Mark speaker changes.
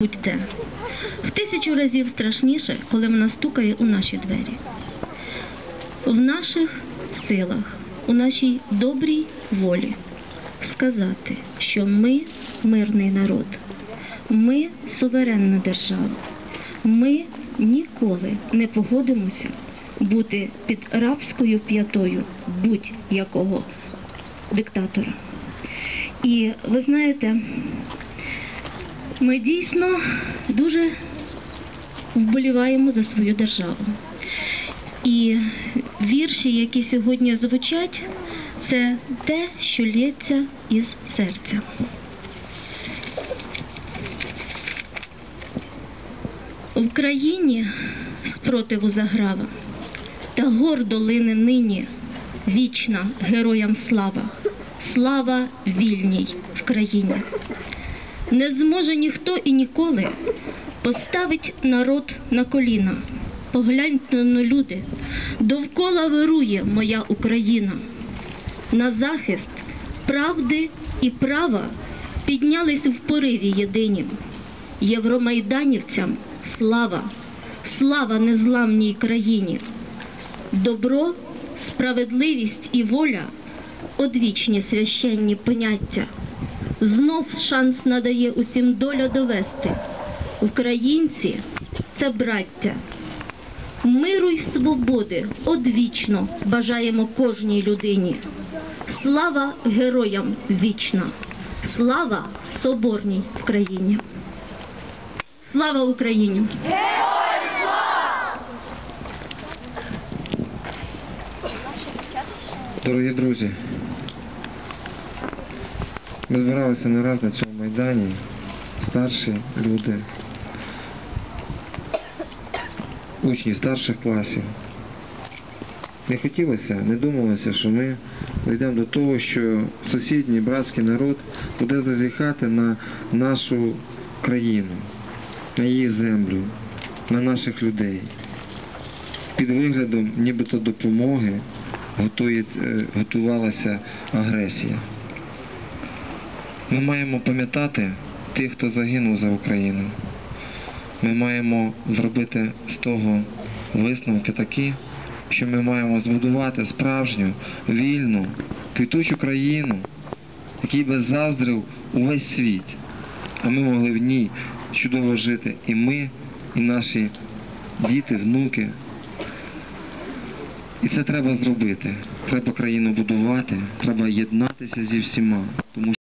Speaker 1: будьте. В тисячу разів страшніше, коли вона стукає у наші двері. В наших силах, у нашій добрій волі сказати, що ми мирний народ, ми суверенна держава. Ми ніколи не погодимося бути під рабською п'ятою будь-якого диктатора. І ви знаєте, ми дійсно дуже вболіваємо за свою державу. І вірші, які сьогодні звучать, це те, що лється із серця. В країні спротиву заграва, та гордо лине нині вічна героям слава, слава вільній в країні. Не зможе ніхто і ніколи поставить народ на коліна. Погляньте на люди, довкола вирує моя Україна. На захист правди і права піднялись в пориві єдині. Євромайданівцям слава, слава незламній країні. Добро, справедливість і воля одвічні священні поняття. Знов шанс надає усім доля довести. Українці це браття. Миру й свободи одвічно бажаємо кожній людині. Слава героям вічна, слава соборній в країні. Слава Україні!
Speaker 2: Дорогі друзі, ми збиралися не раз на цьому майдані, старші люди, учні старших класів. Не хотілося, не думалося, що ми дійдемо до того, що сусідній братський народ буде зазіхати на нашу країну, на її землю, на наших людей. Під виглядом нібито допомоги готується, е, готувалася агресія. Ми маємо пам'ятати тих, хто загинув за Україну. Ми маємо зробити з того висновки такі, що ми маємо збудувати справжню, вільну, квітучу країну, якій би заздрив увесь світ, а ми могли в ній чудово жити і ми, і наші діти, внуки. І це треба зробити. Треба країну будувати, треба єднатися зі всіма. Тому